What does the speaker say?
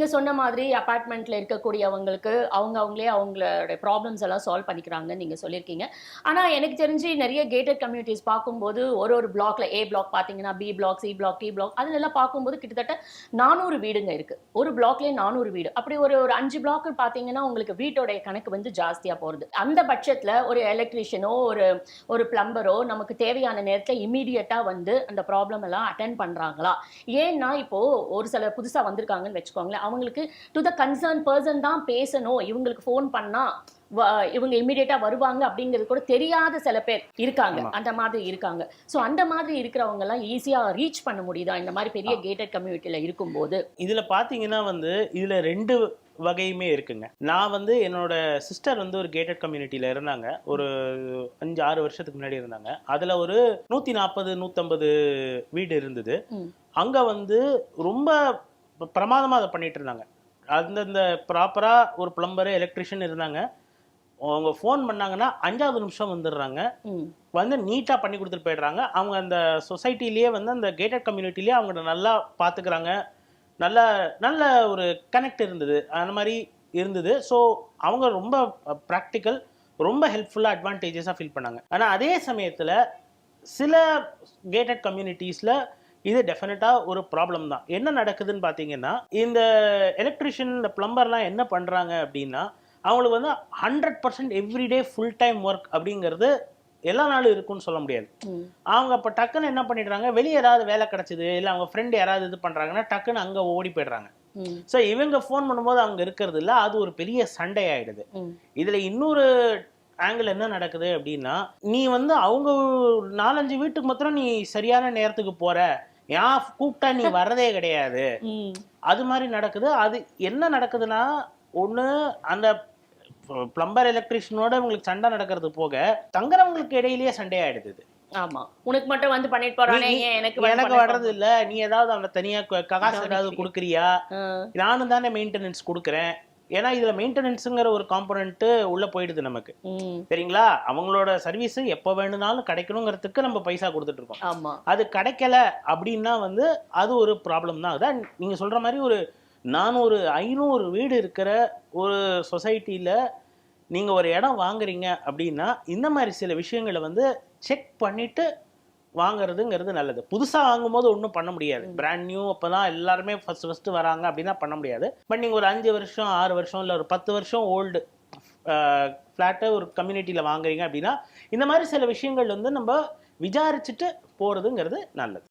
நீங்கள் சொன்ன மாதிரி அப்பார்ட்மெண்ட்டில் இருக்கக்கூடியவங்களுக்கு அவங்க அவங்களே அவங்களோட ப்ராப்ளம்ஸ் எல்லாம் சால்வ் பண்ணிக்கிறாங்கன்னு நீங்கள் சொல்லியிருக்கீங்க. ஆனால் எனக்கு தெரிஞ்சு நிறைய கேட்டட் கம்யூனிட்டிஸ் பார்க்கும்போது ஒரு ஒரு பிளாக்ல ஏ பிளாக் பார்த்தீங்கன்னா B block C block D block அதுலெல்லாம் பார்க்கும்போது கிட்டத்தட்ட நானூறு வீடுங்க இருக்குது ஒரு பிளாக்லேயே நானூறு வீடு. அப்படி ஒரு ஒரு அஞ்சு பிளாக் பார்த்தீங்கன்னா உங்களுக்கு வீட்டோடைய கணக்கு வந்து ஜாஸ்தியாக போகிறது அந்த பட்சத்தில் ஒரு எலக்ட்ரீஷியனோ ஒரு ஒரு பிளம்பரோ நமக்கு தேவையான நேரத்தில் இமீடியட்டாக வந்து அந்த ப்ராப்ளம் எல்லாம் அட்டன் பண்ணுறாங்களா ஏன்னா இப்போது ஒரு சில புதுசாக வந்திருக்காங்கன்னு வச்சுக்கோங்களேன். அவங்களுக்கு டு த கன்சர்ன் பர்சன் தான் பேசணும். இவங்களுக்கு ஃபோன் பண்ணா வ- இவங்க இமீடியட்டா வருவாங்க அப்படிங்கிறது கூட தெரியாத சில பேர் இருக்காங்க. அந்த மாதிரி இருக்காங்க. சோ அந்த மாதிரி இருக்கிறவங்க எல்லாம் ஈஸியா ரீச் பண்ண முடியுதா? இந்த மாதிரி பெரிய கேட்டட் கம்யூனிட்டில இருக்கும்போது. இதுல பாத்தீங்கன்னா வந்து இதுல ரெண்டு வகையுமே இருக்குங்க. நான் வந்து என்னோட சிஸ்டர் வந்து ஒரு கேட்டட் கம்யூனிட்டியில இருந்தாங்க. ஒரு அஞ்சு ஆறு வருஷத்துக்கு முன்னாடி இருந்தாங்க. அதுல ஒரு நூத்தி நாற்பது நூத்தம்பது வீடு இருந்தது. அங்க வந்து ரொம்ப பிரமாதமா அதை பண்ணிட்டு இருந்தாங்க. அந்தந்த ப்ராப்பரா ஒரு பிளம்பரு எலக்ட்ரிஷியன் இருந்தாங்க. அவங்க ஃபோன் பண்ணாங்கன்னா அஞ்சாவது நிமிஷம் வந்துடுறாங்க. வந்து நீட்டாக பண்ணி கொடுத்துட்டு போயிடுறாங்க. அவங்க அந்த சொசைட்டிலேயே வந்து அந்த கேட்டட் கம்யூனிட்டிலேயே அவங்க நல்லா பார்த்துக்கிறாங்க நல்ல நல்ல ஒரு கனெக்ட் இருந்தது. அந்த மாதிரி இருந்தது. ஸோ அவங்க ரொம்ப ப்ராக்டிக்கல் ரொம்ப ஹெல்ப்ஃபுல்லாக அட்வான்டேஜஸாக ஃபீல் பண்ணாங்க. ஆனால் அதே சமயத்தில் சில கேட்டட் கம்யூனிட்டிஸில் இது டெஃபினட்டாக ஒரு ப்ராப்ளம் தான். என்ன நடக்குதுன்னு பார்த்தீங்கன்னா இந்த எலக்ட்ரிஷியன் இந்த பிளம்பர்லாம் என்ன பண்ணுறாங்க அப்படின்னா அவங்களுக்கு வந்து hundred percent everyday full time work அப்படிங்கிறது எல்லா நாளும் இருக்குன்னு சொல்ல முடியாது. அவங்க அப்போ டக்குன்னு என்ன பண்ணிடுறாங்க வெளியே ஏதாவது வேலை கிடைச்சது இல்லை அவங்க ஃப்ரெண்டு யாராவது இது பண்ணுறாங்கன்னா டக்குன்னு அங்கே ஓடி போயிடுறாங்க. ஸோ இவங்க ஃபோன் பண்ணும்போது அவங்க இருக்கிறது இல்ல அது ஒரு பெரிய சண்டை ஆயிடுது இதில் இன்னொரு ஆங்கிள் என்ன நடக்குது அப்படின்னா நீ வந்து அவங்க நாலஞ்சு வீட்டுக்கு மாத்திரம் நீ சரியான நேரத்துக்கு போற ஏன் கூப்பிட்டா நீ வர்றதே கிடையாது. அது மாதிரி நடக்குது. அது என்ன நடக்குதுன்னா ஒன்று அந்த பிளம்பர் எலக்ட்ரிஷியனோட உங்களுக்கு சண்டை நடக்கிறது போக தங்குறவங்களுக்கு இடையிலேயே சண்டை ஆயிடுது இது. ஆமா. உனக்கு மட்டும் வந்து பண்ணிட்டு போறானே எனக்கு எனக்கு வர்றது இல்ல. நீ ஏதாவது அவனை தனியா காசு ஏதாவது கொடுக்குறியா? நானும் தானே மெயின்டெனன்ஸ் கொடுக்குறேன். ஏன்னா இதுல மெயின்டெனன்ஸுங்கிற ஒரு காம்பனண்ட் உள்ள போயிடுது நமக்கு. சரிங்களா? அவங்களோட சர்வீஸ் எப்போ வேணும்னாலும் கிடைக்கணுங்கிறதுக்கு நம்ம பைசா கொடுத்துட்டு இருக்கோம். ஆமா. அது கிடைக்கல அப்படின்னா வந்து அது ஒரு ப்ராப்ளம் தான். அதான் நீங்க சொல்ற மாதிரி ஒரு நானூறு ஐநூறு வீடு இருக்கிற ஒரு சொசைட்டில நீங்க ஒரு இடம் வாங்குறீங்க அப்படின்னா இந்த மாதிரி சில விஷயங்களை வந்து செக் பண்ணிட்டு வாங்குறதுங்கிறது நல்லது. புதுசா வாங்கும்போது ஒன்றும் பண்ண முடியாது. பிராண்ட் நியூ அப்பதான் எல்லாருமே ஃபர்ஸ்ட் ஃபர்ஸ்ட் வராங்க அப்படின்னா பண்ண முடியாது. பட் நீங்க ஒரு அஞ்சு வருஷம் ஆறு வருஷம் இல்லை ஒரு பத்து வருஷம் ஓல்டு ஃப்ளாட்டை ஒரு கம்யூனிட்டியில் வாங்குறீங்க அப்படின்னா இந்த மாதிரி சில விஷயங்கள் வந்து நம்ம விசாரிச்சுட்டு போகிறதுங்கிறது நல்லது.